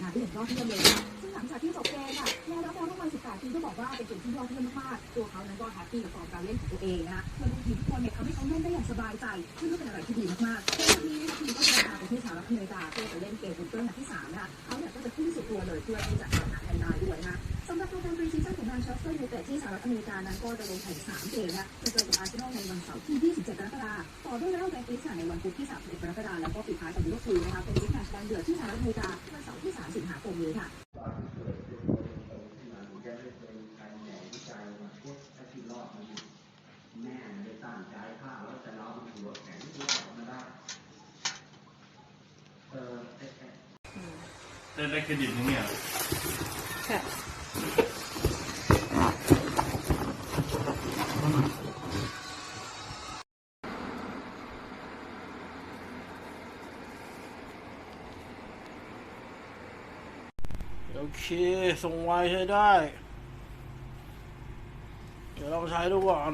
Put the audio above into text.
งานได้อย่างยอดเยี่ยมเลยค่ะซึ่งหลังจากที่จบเกมค่ะแมวรับแนวรุ่นวัย18ปีก็บอกว่าเป็นเกมที่ยอดเยี่ยมมากๆตัวเขานั้นก็แฮปปี้กับฟอร์มการเล่นของตัวเองนะคะเมื่อลูทีมทุกคนเนี่ยทำให้เขาเล่นได้อย่างสบายใจซึ่งก็เป็นอะไรที่ดีมากๆในวันนี้ทีมก็จะพาไปที่สหรัฐอเมริกาเพื่อจะเล่นเกมอุ่นเครื่องนัดที่สามนะคะ ตัวเลยเพื่อที่จะหาแทนได้ด้วยนะคะสำหรับโปรแกรมปรีซีซั่นของแมนเชสเตอร์ยูไนเต็ดที่สหรัฐอเมริกานั้นก็จะลงแข่ง3เกมนะจะเจอกับอาร์เซนอลในวันเสาร์ที่ 27 กรกฎาคมต่อด้วยเรอัลแบงกิสในวันพุธที่ 31 กรกฎาคมแล้วก็ปิดท้ายกับลิเวอร์พูลนะคะเป็นบิ๊กแมตช์การเดือดที่สหรัฐอเมริกาวันเสาร์ที่ 3 สิงหาคมนี้ค่ะ แม่ไม่ตั้งใจข้าวแล้วแต่เราหัวแข็งที่ออกมาได้ เออไอ้ไอ้ ได้ได้เครดิตนี่เนี่ยค่ะโอเค ส่งไวใช้ได้ เดี๋ยวลองใช้ดูก่อน